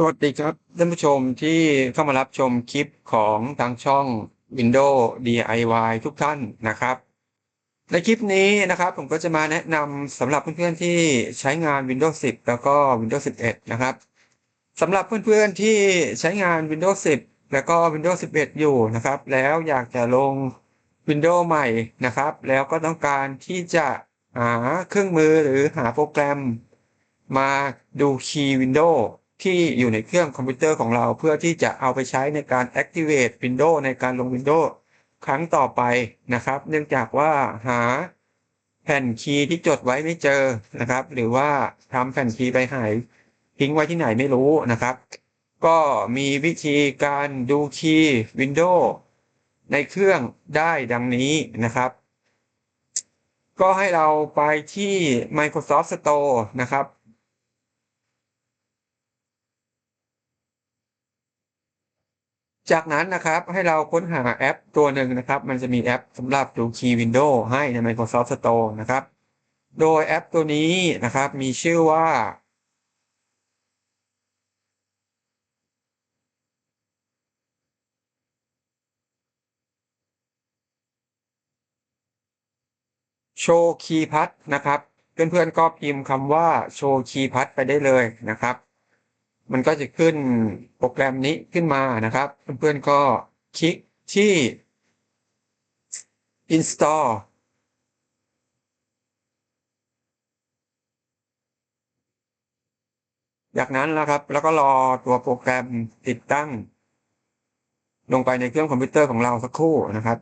สวัสดีครับท่านผู้ชมที่เข้ามารับชมคลิปของทางช่อง Windows DIY ทุกท่านนะครับ ในคลิปนี้นะครับผมก็จะมาแนะนำสำหรับเพื่อนๆที่ใช้งาน Windows 10 แล้วก็ Windows 11 นะครับสำหรับเพื่อนๆที่ใช้งาน Windows 10 แล้วก็ Windows 11 อยู่นะครับ แล้วอยากจะลง Windows ใหม่นะครับ แล้วก็ต้องการที่จะหาเครื่องมือหรือหาโปรแกรม มาดูคีย์ Windows ที่อยู่ในเครื่องคอมพิวเตอร์ของเราเพื่อที่จะเอาไปใช้ในการ activate Windows ในการลง Windows ครั้งต่อไปนะครับ เนื่องจากว่าหาแผ่นคีย์ที่จดไว้ไม่เจอนะครับ หรือว่าทำแผ่นคีย์ไปหายทิ้งไว้ที่ไหนไม่รู้นะครับ ก็มีวิธีการดูคีย์ Windows ในเครื่องได้ดังนี้นะครับ ก็ให้เราไปที่ Microsoft Store นะครับ จากนั้นนะครับให้เราค้นหาแอปตัวหนึ่งนะครับ มันจะมีแอปสำหรับดูคีย์ Windows ให้ใน Microsoft Store นะครับ โดยแอปตัวนี้นะครับมีชื่อว่า โชว์คีย์พัดนะครับ เพื่อนๆก็พิมพ์คำว่าโชว์คีย์พัดไปได้เลยนะครับ มันก็จะขึ้นโปรแกรมนี้ขึ้นมานะครับ เพื่อนๆก็คลิกที่ install จากนั้นนะครับ แล้วก็รอตัวโปรแกรมติดตั้ง ลงไปในเครื่องคอมพิวเตอร์ของเราสักครู่นะครับ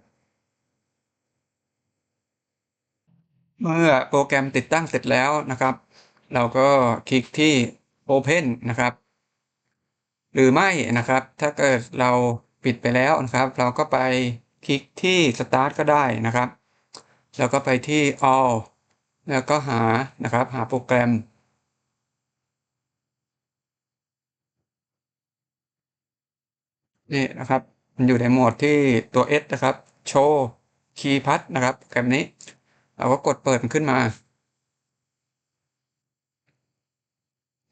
เมื่อโปรแกรมติดตั้งเสร็จแล้วนะครับ เราก็คลิกที่ Open นะครับ หรือไม่นะครับ ถ้าเกิดเราปิดไปแล้วนะครับ เราก็ไปคลิกที่ Start ก็ได้นะครับ แล้วก็ไปที่ All แล้วก็หานะครับหาโปรแกรมนี่นะครับ มันอยู่ในโหมดที่ตัว S นะครับ โชว์คีย์พัดนะครับโปรแกรมนี้ เราก็กดเปิดมันขึ้นมา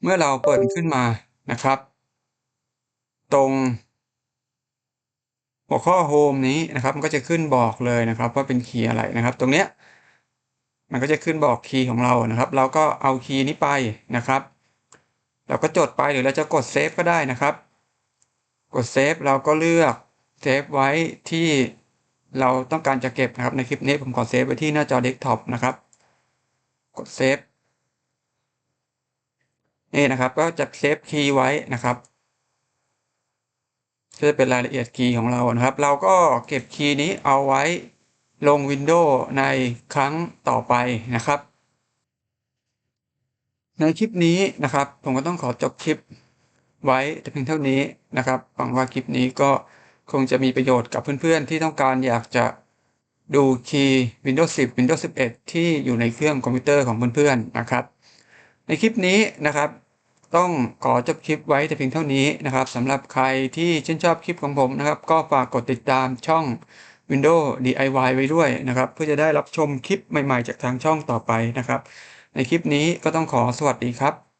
เมื่อเราเปิดมันขึ้นมานะครับ ตรง หัวข้อโฮมนี้นะครับ มันก็จะขึ้นบอกเลยนะครับ ว่าเป็นคีย์อะไรนะครับ ตรงเนี้ยมันก็จะขึ้นบอกคีย์ของเรานะครับ เราก็เอาคีย์นี้ไปนะครับ เราก็จดไปหรือเราจะกดเซฟก็ได้นะครับ กดเซฟเราก็เลือกเซฟไว้ที่เราต้องการจะเก็บนะครับ ในคลิปนี้ผมขอเซฟไว้ที่หน้าจอเดสก์ท็อปนะครับ กดเซฟนี่นะครับ ก็จะเซฟคีย์ไว้นะครับ ก็จะเป็นรายละเอียดคีย์ของเรานะครับ เราก็เก็บคีย์นี้เอาไว้ลง Windows ในครั้งต่อไปนะครับ ในคลิปนี้นะครับ ผมก็ต้องขอจบคลิปไว้แต่เพียงเท่านี้นะครับหวังว่าคลิปนี้ก็คงจะมีประโยชน์กับเพื่อนๆ ที่ต้องการอยากจะดูคีย์ Windows 10 Windows 11 ที่อยู่ในเครื่องคอมพิวเตอร์ของเพื่อนๆนะครับ ในคลิปนี้นะครับ ต้องขอจบคลิปไว้แต่เพียงเท่านี้นะครับสำหรับใครที่ชื่นชอบคลิปของผมนะครับ ก็ฝากกดติดตามช่อง Windows DIY ไว้ด้วยนะครับ เพื่อจะได้รับชมคลิปใหม่ๆ จากทางช่องต่อไปนะครับ ในคลิปนี้ก็ต้องขอสวัสดีครับ